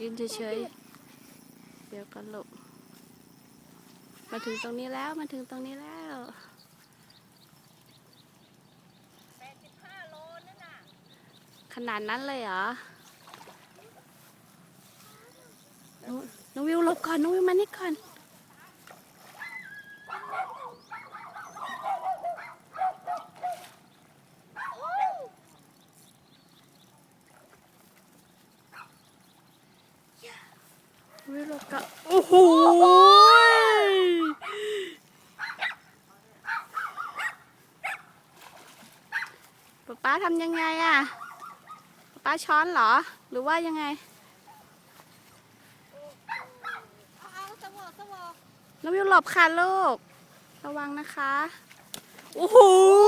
ยืนเฉยๆ เดี๋ยวกันลูกมาถึงตรงนี้แล้วมาถึงตรงนี้แล้วแปดสิบห้าโลนั่นน่ะ ขนาดนั้นเลยเหรอน้องน้องวิวหลบก่อน น้องวิวมานี่ก่อน วิวหลบก่อนโอ้โหป๊าป๊าทำยังไงอะป๊าป๊าช้อนเหรอ หรือว่ายังไงเอาเอาสวอสวอน้องวิวหลบค่ะลูก ระวังนะคะ โอ้โหย